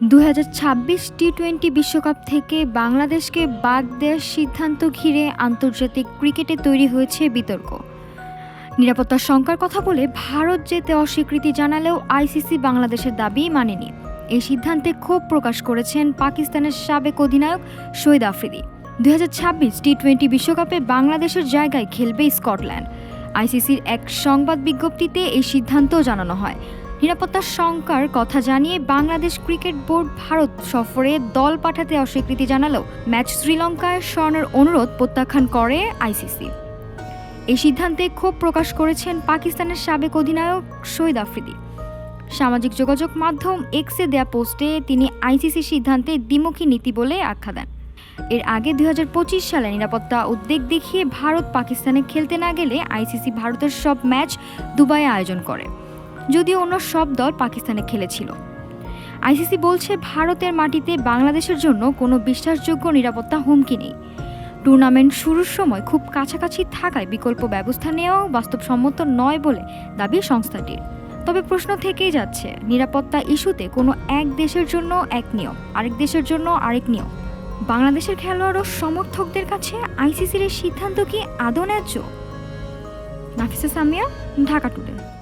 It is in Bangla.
দু টি টোয়েন্টি বিশ্বকাপ থেকে বাংলাদেশকে বাদ দেওয়ার সিদ্ধান্ত ঘিরে আন্তর্জাতিক ক্রিকেটে তৈরি হয়েছে বিতর্ক। নিরাপত্তার শঙ্কার কথা বলে ভারত যেতে অস্বীকৃতি জানালেও আইসিসি বাংলাদেশের দাবি মানেনি। এই সিদ্ধান্তে ক্ষোভ প্রকাশ করেছেন পাকিস্তানের সাবেক অধিনায়ক শহীদ আফ্রিদি। দুই টি টোয়েন্টি বিশ্বকাপে বাংলাদেশের জায়গায় খেলবে স্কটল্যান্ড। আইসিসির এক সংবাদ বিজ্ঞপ্তিতে এই সিদ্ধান্ত জানানো হয়। নিরাপত্তার শঙ্কার কথা জানিয়ে বাংলাদেশ ক্রিকেট বোর্ড ভারত সফরে দল পাঠাতে অস্বীকৃতি জানালেও ম্যাচ শ্রীলঙ্কায় স্বর্ণের অনুরোধ প্রত্যাখ্যান করে আইসিসি। এই সিদ্ধান্তে ক্ষোভ প্রকাশ করেছেন পাকিস্তানের সাবেক অধিনায়ক শহীদ আফ্রিদি। সামাজিক যোগাযোগ মাধ্যম এক্সে দেয়া পোস্টে তিনি আইসিসি সিদ্ধান্তে দ্বিমুখী নীতি বলে আখ্যা দেন। এর আগে দুই হাজার পঁচিশ সালে নিরাপত্তা উদ্বেগ দেখিয়ে ভারত পাকিস্তানে খেলতে না গেলে আইসিসি ভারতের সব ম্যাচ দুবাইয়ে আয়োজন করে। যদিও অন্য সব দল পাকিস্তানে খেলেছিল। আইসিসি বলছে ভারতের মাটিতে বাংলাদেশের জন্য কোনো বিশ্বাসযোগ্য নিরাপত্তা হুমকি নেই। টুর্নামেন্ট শুরুর সময় খুব কাছাকাছি থাকায় বিকল্প ব্যবস্থা নেওয়াও বাস্তবসম্মত নয় বলে দাবি সংস্থাটির তবে প্রশ্ন থেকেই যাচ্ছে, নিরাপত্তা ইস্যুতে কোনো এক দেশের জন্য এক নিয়ম, আরেক দেশের জন্য আরেক নিয়ম। বাংলাদেশের খেলোয়াড় ও সমর্থকদের কাছে আইসিসির এই সিদ্ধান্ত কি আদৌ ন্যায্য? নাফিসা সামিয়া, ঢাকা টুডে।